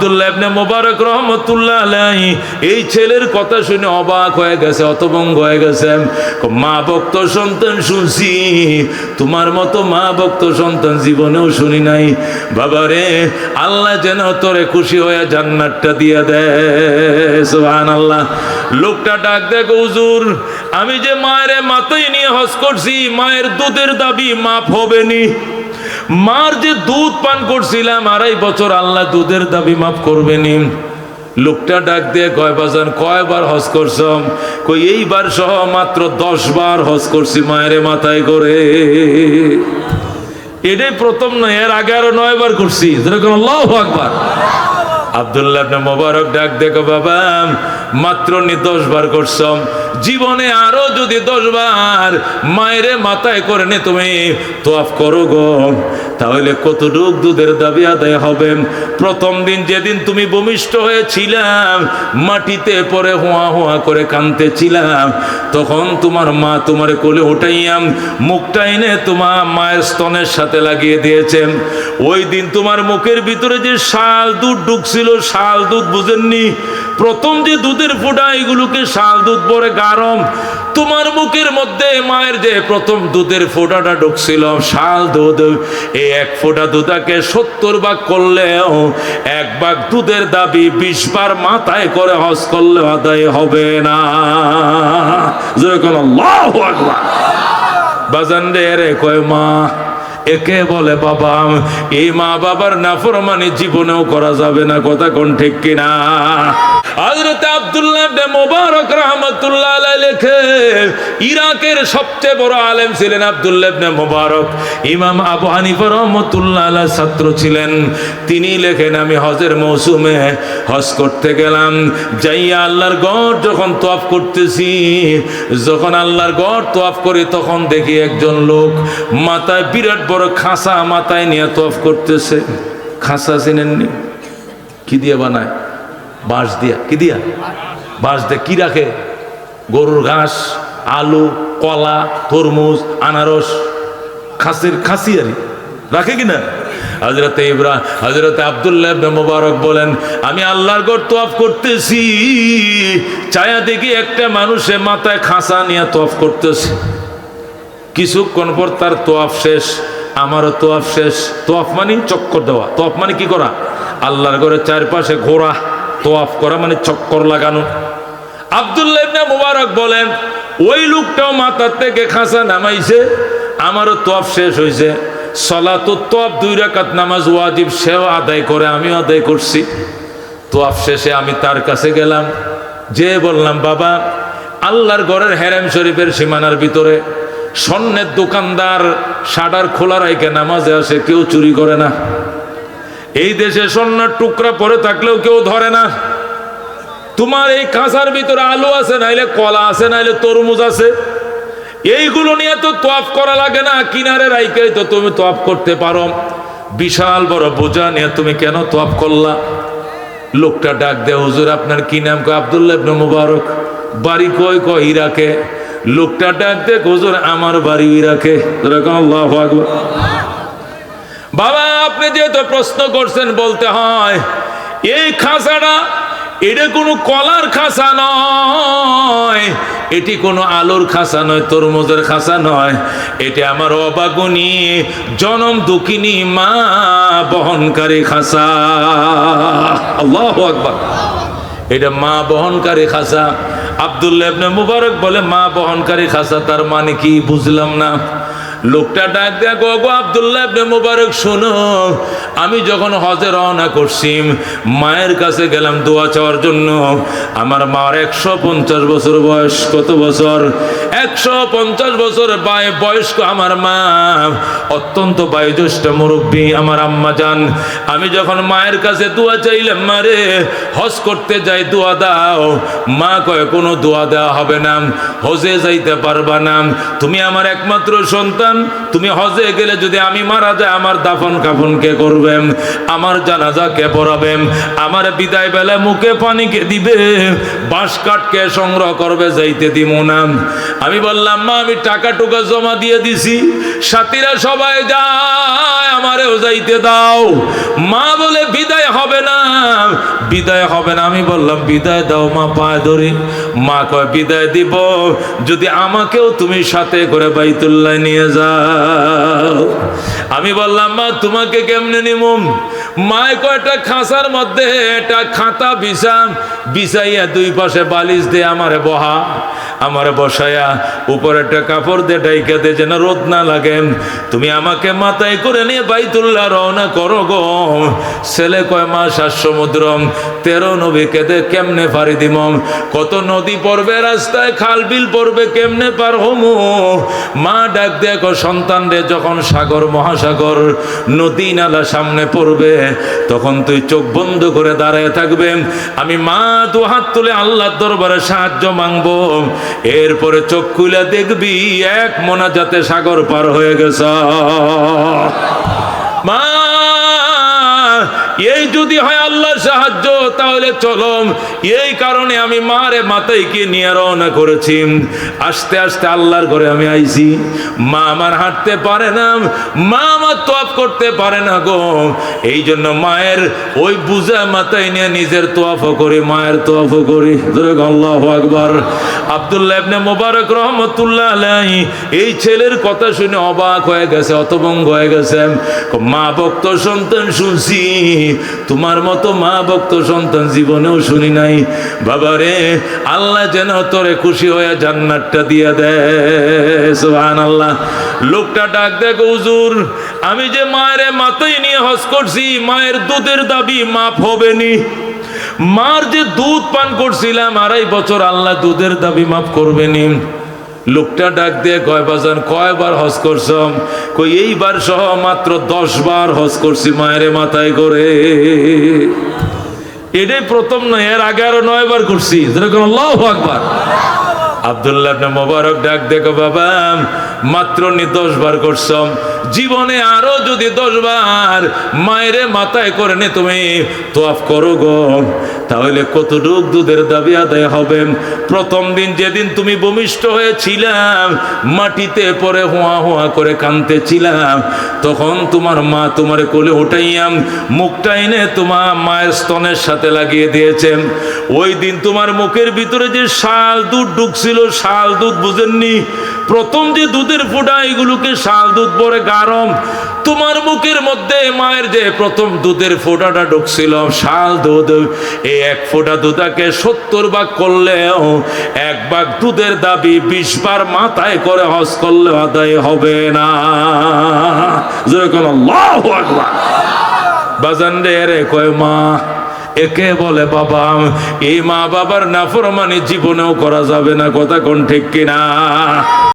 আব্দুল্লাহ মোবারক রহমতুল্লাহ আলাই এই ছেলের কথা শুনে অবাক হয়ে গেছে অতভঙ্গ হয়ে গেছে। মা ভক্ত সন্তান শুনছি, তোমার মতো মা ভক্ত সন্তান জীবনেও শুনি নাই। আল্লাহ যেন তোরে খুশি হয়ে দিয়ে দেয় লোকটা ডাক দেখ হুজুর, আমি যে মায়ের মাথায় নিয়ে হজ করছি, মায়ের দুধের দাবি মাফ হবে নি। মার যে দুধ পান করছিলাম আড়াই বছর, আল্লাহ দুধের দাবি মাফ করবে নি লোকটা ডাক দিয়ে কয়, বাজান, কয়বার হজ করছম? কই এইবার সহ মাত্র দশ বার হজ করছি মায়ের মাথায় করে। এটাই প্রথম নয়, এর আগে আরও নয় বার করছি। যেরকম আকবার। আব্দুল্লাহ মোবারক ডাক দেখো বাবা, মাত্র নি দশ বার করছম। জীবনে আরও যদি দশ বার মায়েরে মাথায় করে নে তুমি, তোয়াফ করো গো। তাহলে কতটুক দুধের দাবি আদায় হবে? প্রথম দিন যেদিন তুমি ভূমিষ্ঠ হয়েছিলাম, মাটিতে পরে হোয়া হোয়া করে কাঁদতেছিলাম, তখন তোমার মা তোমার কোলে উঠাইয়াম মুখটা এনে তোমার মায়ের স্তনের সাথে লাগিয়ে দিয়েছেন। ওই দিন তোমার মুখের ভিতরে যে শাল দুধ ঢুকছিল, শাল দুধ বুঝেননি? প্রথম যে দুধের ফোঁটা, এগুলোকে শাল দুধ পরে গারম। তোমার মুখের মধ্যে মায়ের যে প্রথম দুধের ফোঁটাটা ঢুকছিল, শাল দুধ, এই এক ফোঁটা দুধাকে সত্তর ভাগ করলেও এক ভাগ দুধের দাবি বিশ বার মাথায় করে হজ করলে আদায় হবে না। বাজান রে রে কয়, মা, একে বলে বাবা, এই মা বাবার নাফরমানি জীবনেও করা যাবে না। কথা কোন ঠিক কিনা? হযরত আব্দুল্লাহ ইবনে মুবারক রাহমাতুল্লাহ আলাইহি ইরাকের সবচেয়ে বড় আলেম ছিলেন আব্দুল্লাহ ইবনে মুবারক। ইমাম আবু হানিফা রাহমাতুল্লাহ ছাত্র ছিলেন। তিনি লেখেন, আমি হজের মৌসুমে হজ করতে গেলাম। যাইয়া আল্লাহর গড় যখন তোয়াফ করতেছি, যখন আল্লাহর গড় তোয়াফ করি, তখন দেখি একজন লোক মাথায় বিরাট বড় খাসা মাথায় নিয়ে তোয়াফ করতেছে। খাসা চিনেননি? কি দিয়ে বানায়? বাঁশ দিয়া। কি দিয়া? বাঁশ দিয়ে কি রাখে? গরুর ঘাস, আলু, কলা, তরমুজ, আনারস, খাসির খাসি আরি রাখে কিনা হজরতে ইব্রা হজরতে আবদুল্লাহ মুবারক বলেন, আমি আল্লাহর গড় তোয়াফ করতেছি। চায়া দেখি একটা মানুষে মাথায় খাসা নিয়ে তোয়াফ করতেছে। কিছুক্ষণ পর তার তোয়াফ শেষ, আমারও তোয়াফ শেষ। তোয়াফ মানে চক্কর দেওয়া। তোয়াফ মানে কি করা? আল্লাহর ঘরের চারপাশে ঘোরা। তোয়াফ করা মানে চক্কর লাগানো। আবদুল্লাহ মুবারক বলেন, ওই লোকটাও মাথার থেকে খাঁচা নামাইছে, আমারও তোয়াফ শেষ হয়েছে সলাতো দুই নামাজ ওয়াজিব, সেও আদায় করে, আমিও আদায় করছি। তোয়াফ শেষে আমি তার কাছে গেলাম। যে বললাম, বাবা, আল্লাহর ঘরের হেরেম শরীফের সীমানার ভিতরে স্বর্ণের দোকানদার শাটার খোলা রাইকে নামাজে আসে, কেউ চুরি করে না। এই দেশে স্বর্ণের টুকরা পরে থাকলেও কেউ ধরে না। তোমার এই কাঁসার ভিতরে আলু আছে, নাইলে কলা আছে, নাইলে তরমুজ আছে। এইগুলো নিয়ে তো তোয়াফ করা লাগে না, কিনারে রাইকে তো তুমি তোয়াফ করতে পারো। বিশাল বড় বোঝা নিয়ে তুমি কেন তোয়াফ করলা? লোকটা ডাক দে হুজুর, আপনার কি নাম? কয়, আবদুল্লাহ ইবনে মুবারক। বাড়ি কয় কয়, ইরাকে। লোকটা ডাক দে হুজুর, আমার বাড়ি ইরাকে। আল্লাহু আকবার। বাবা, আপনি যেহেতু প্রশ্ন করছেন, বলতে হয়, এই খাঁচাটা, এটা কোনো কলার খাঁচা নয়। এটি কোনো আলুর খাঁচা নয়, তরমুজের খাঁচা নয়। এটি আমার অবাগুনি, জনম দুঃখিনী, মা বহনকারী খাঁচা। আল্লাহ আকবার। এটা মা বহনকারী খাঁচা। আবদুল্লাহ মুবারক বলে, মা বহনকারী খাঁচা, তার মানে কি বুঝলাম না। লোকটা ডাক দেয়া, গো আবদুল্লাহ ইবনে মুবারক, শোনো। আমি যখন হজে রওনা করছি, মায়ের কাছে গেলাম দোয়া চাওয়ার জন্য। আমার মার একশো পঞ্চাশ বছর বয়স, কত বছর? একশো পঞ্চাশ বছর বায় বয়স্ক আমার মা। অত্যন্ত বয়োজ্যেষ্ঠ মুরব্বী আমার আম্মা যান আমি যখন মায়ের কাছে দোয়া চাইলাম মারে হজ করতে যাই, দোয়া দাও। মা কয়, কোনো দোয়া দেওয়া হবে না। হজে যাইতে পারবা না। তুমি আমার একমাত্র সন্তান। বাজান তুমি হজে গেলে যদি আমি মারা যায় আমার দাফন কাফন কে করবেন আমার জানাজা কে পড়াবেন আমার বিদায় বেলা মুখে পানি কে দিবে? বাঁশ কাঠকে সংগ্রহ করবে? যাইতে দিব না। আমি বললাম, মা, আমি টাকা টুকা জমা দিয়ে দিছি। সাথীরা সবাই যায়, আমারেও যাইতে দাও। মা বলে, বিদায় হবে না। বিদায় হবে না? আমি বললাম, বিদায় দাও মা, পায়ে ধরে। মা কয়, বিদায় দিব। যদি আমাকেও তুমি সাথে করে বাইতুল্লাহ নিয়ে যাও আমি বললাম, মা, তোমাকে কেমনে নিমুম মায় কয়টা খাঁচার মধ্যে একটা খাতা বিছাম, বিছাইয়া দুই পাশে বালিশ দিয়ে আমারে বহা, আমার বসায়া উপরে একটা কাপড় দিয়ে ডাইকা দে যেন রোদ না লাগে। তুমি আমাকে মাথায় করে নিয়ে বাইতুল্লাহ রওনা করো গো। ছেলে কয় মাস আর সমুদ্র তেরো নবীকে দে কেমনে পারি দিম কত নদী পড়বে রাস্তায়, খাল বিল পড়বে কেমনে পার হমু? মা ডাক দেখো সন্তান রে যখন সাগর, মহাসাগর, নদী নালা সামনে পড়বে, তখন তুই চোখ বন্ধ করে দাঁড়ায় থাকবে। আমি মা, দু হাত তুলে আল্লাহর দরবারে সাহায্য মাংব। এরপরে চোখ খুলে দেখবি, এক মোনা যাতে সাগর পার হয়ে গেছ। মা এই যদি হয় আল্লাহর সাহায্য, তাহলে চলো এই কারণে আমি মারে মাথায়কে নিয়ে রওনা করেছি। আস্তে আস্তে আল্লাহর ঘরে আমি আইছি। মা আমার হাঁটতে পারে না। মা আমার তোয়াপ করতে পারে না গো। এই জন্য মায়ের ওই বুঝা মাথায় নিয়ে নিজের তোয়াফও করি, মায়ের তোয়াফও করি। আল্লাহ আকবার। আব্দুল্লাহ ইবনে মোবারক রহমতুল্লাহ আলাই এই ছেলের কথা শুনে অবাক হয়ে গেছে অতভঙ্গ হয়ে গেছে। মা ভক্ত সন্তান শুনছি। তোমার মতো মা ভক্ত সন্তান জীবনেও শুনি নাই। বাবা রে, আল্লাহ যেন তোরে খুশি হয়ে জান্নাতটা দিয়ে দেয়। সুবহানাল্লাহ। লোকটা ডাক দেখো হুজুর, আমি যে মায়ের মাথায় নিয়ে হজ করছি, মায়ের দুধের দাবি মাফ হবে নি মার যে দুধ পান করছিলাম, আড়াই বছর আল্লাহ দুধের দাবি মাফ করবেনি। লোকটা ডাক দিয়ে কয়, বাজান, কয়বার হজ করছম? কই এইবার সহ মাত্র দশ বার হজ করছি, মায়ের মাথায় করে। এটাই প্রথম নয়, এর আগে আরও নয় বার করছি। যেরকম আল্লাহ আকবার। আব্দুল্লাহ ইবনে মোবারক দুধের দাবি আদায় হবে? প্রথম দিন যেদিন তুমি ভূমিষ্ঠ হয়েছিলাম, মাটিতে পরে হোয়া হোয়া করে কানতেছিলাম তখন তোমার মা তোমার কোলে উঠাইয়াম মুখটা এনে তোমার মায়ের স্তনের সাথে লাগিয়ে দিয়েছেন। ওই দিন তোমার মুখের ভিতরে যে শাল দুধ ঢুকছিল শাল দুধ বুঝেননি। প্রথম যে দুধের ফোঁটা, এগুলোকে শাল দুধ পরে গারম। তোমার মুখের মধ্যে মায়ের যে প্রথম দুধের ফোঁটাটা ঢুকছিল, শাল দুধ, এই এক ফোঁটা দুধাকে সত্তর ভাগ করলেও এক ভাগ দুধের দাবি বিশ বার মাথায় করে হজ করলে আদায় হবে না। বাজান রে, কয় মা একে বলে বাবা, এই মা বাবার নাফরমানি জীবনেও করা যাবে না, কথা কোন ঠিক কিনা?